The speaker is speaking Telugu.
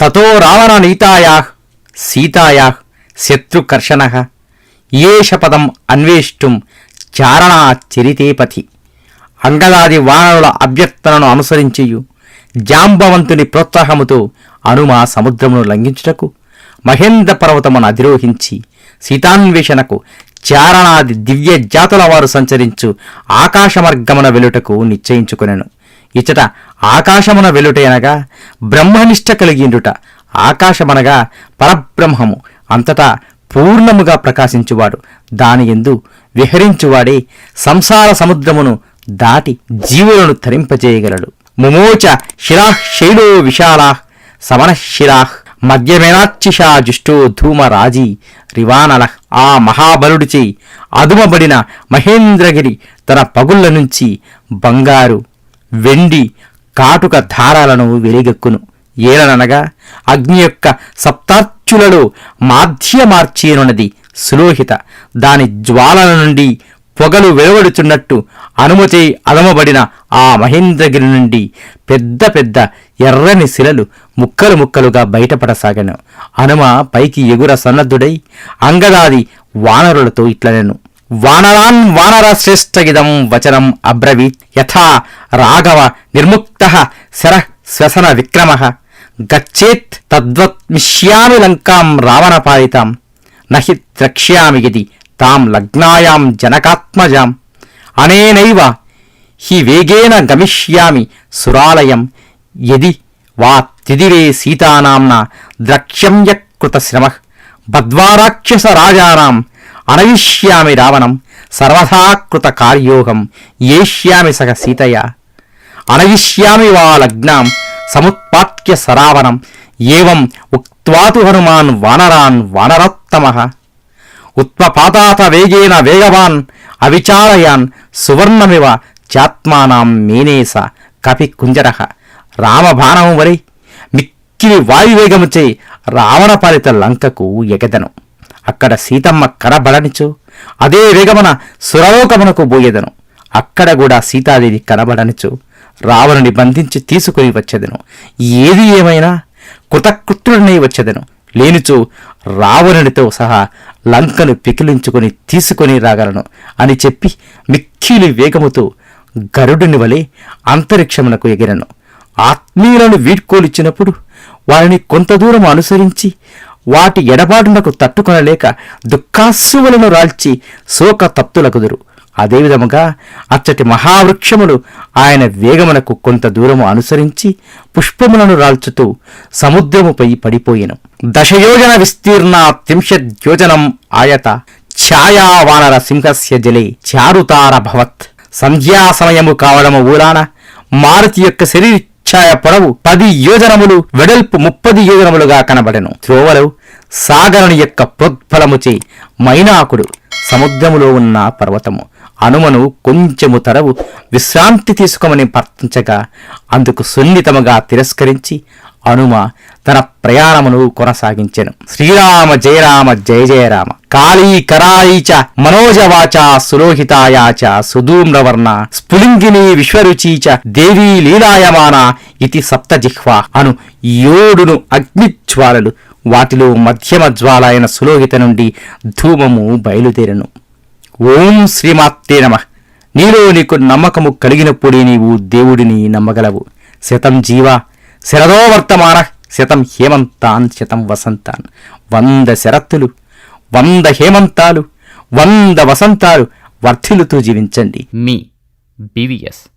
తతో రావణ నీతాయా సీతాయా శత్రుకర్షణ ఏష పదం అన్వేష్టం చారణా చరితేపథి అంగదాది వానరుల అభ్యర్థనను అనుసరించియు జాంబవంతుని ప్రోత్సాహముతో అనుమ సముద్రమును లంఘించుటకు మహేంద్ర పర్వతమును అధిరోహించి సీతాన్వేషణకు చారణాది దివ్య జాతుల వారు సంచరించు ఆకాశమార్గమున వెలుటకు నిశ్చయించుకొనెను. ఇచట ఆకాశమున వెలుటయనగా బ్రహ్మనిష్ట కలిగిండుట ఆకాశమనగా పరబ్రహ్మము అంతటా పూర్ణముగా ప్రకాశించువాడు. దాని ఎందు విహరించువాడే సంసార సముద్రమును దాటి జీవులను తరింపజేయగలడు. ముమోచ శిరాః శైలో విశాలాః సమనశిరాః మధ్యమేనాచ్చిషా జుష్టో ధూమ రాజీ రివానల ఆ మహాబలుడిచే అదుమబడిన మహేంద్రగిరి తన పగుళ్ళ నుంచి బంగారు వెండి కాటుక ధారాలను వెలిగెక్కును. ఏలననగా అగ్ని యొక్క సప్తార్చులలో మాధ్యమార్చేనున్నది సులోహిత. దాని జ్వాలల నుండి పొగలు వెలువడుచున్నట్టు అనుమతి అదమబడిన ఆ మహేంద్రగిరి నుండి పెద్ద పెద్ద ఎర్రని శిలలు ముక్కలు ముక్కలుగా బయటపడసాగాను. హనుమ పైకి ఎగుర సన్నద్ధుడై అంగదాది వానరులతో ఇట్లనెను. వానరాన్ వానర శ్రేష్టగిదం వచనం అబ్రవీత్ యథా రాఘవ నిర్ముక్త శర శ్వసన విక్రమ గచ్చేత్ తద్వత్మిష్యామి లంకాం రావణపాలితాం నహి ద్రక్ష్యామి యది తాం లగ్నాయాం జనకాత్మజాం అనేనైవ హి వేగేన గమిష్యామి సురాలయం యది వా తిదిరే సీతానాంన ద్రక్ష్యంయకృత శ్రమ బద్వారాక్షస రాజానాం అనయిష్యామి రావణం సర్వథాకృత కార్యోహం ఏష్యామి సహ సీతయ. అనయిష్యామి వా లగ్నాం సముత్పాత్య సరావణం ఏవం ఉక్వాతు హనుమాన్ వానరాన్ వానరోత్తమ. ఉత్పపాతాత వేగేన వేగవాన్ అవిచారయాన్ సువర్ణమివ చాత్మానాం మేనేస కపి కుంజర రామబాణము వరి మిక్కిలి వాయువేగముచే రావణపాలిత లంకకు ఎగదను. అక్కడ సీతమ్మ కనబడనిచో అదే వేగమున సురలోకమునకు బోయెదను. అక్కడ కూడా సీతాదేవి కనబడనిచో రావణుని బంధించి తీసుకుని వచ్చేదను. ఏది ఏమైనా కృతకృత్యుడనై వచ్చేదను. లేనిచో రావణునితో సహా లంకను పికిలించుకొని తీసుకొని రాగలను అని చెప్పి మిక్కిలి వేగముతో గరుడుని వలె అంతరిక్షమునకు ఎగిరను. ఆత్మీయులను వీడ్కోలిచ్చినప్పుడు వారిని కొంత దూరం అనుసరించి వాటి ఎడబాటునకు తట్టుకొనలేక దుఃఖాశువులను రాల్చి శోక తప్తులకుదురు. అదేవిధముగా అచ్చటి మహావృక్షములు ఆయన వేగమునకు కొంత దూరము అనుసరించి పుష్పములను రాల్చుతూ సముద్రముపై పడిపోయిను. దశయోజన విస్తీర్ణ త్రింశద్యోజనం ఆయత ఛాయావానర సింహస్య జలే చారుతార భవత్. సంధ్యా సమయము కావడము ఊరాన మారుతి యొక్క ఛాయ పొడవు పది యోజనములు వెడల్పు ముప్పది యోజనములుగా కనబడెను. త్రోవలు సాగరుని యొక్క ప్రోద్బలముచే మైనాకుడు సముద్రములో ఉన్న పర్వతము. అనుమను కొంచెము తరవు విశ్రాంతి తీసుకోమని ప్రార్థించగా అందుకు సున్నితముగా తిరస్కరించి అనుమ తన ప్రయాణమును కొనసాగించెను. శ్రీరామ జయరామ జయ జయరామ కాళీ కరాళీచ మనోజవాచ సులోహితాయాచ సుధూమ్రవర్ణ స్ఫులింగిని విశ్వరుచీచ దేవీ లీలాయమాన ఇతి సప్తజిహ్వా అను ఏడును అగ్నిజ్వాలలు. వాటిలో మధ్యమ జ్వాల అయిన సులోహిత నుండి ధూమము బయలుదేరను. ఓం శ్రీమాత్తే నమ. నీలో నీకు నమ్మకము కలిగినప్పుడే నీవు దేవుడిని నమ్మగలవు. శతం జీవా శరదో వర్తమాన శతం హేమంతాన్ శతం వసంతాన్. వంద శరత్తులు వంద హేమంతాలు వంద వసంతాలు వర్ధిల్లుతూ జీవించండి. మీ బీవీఎస్.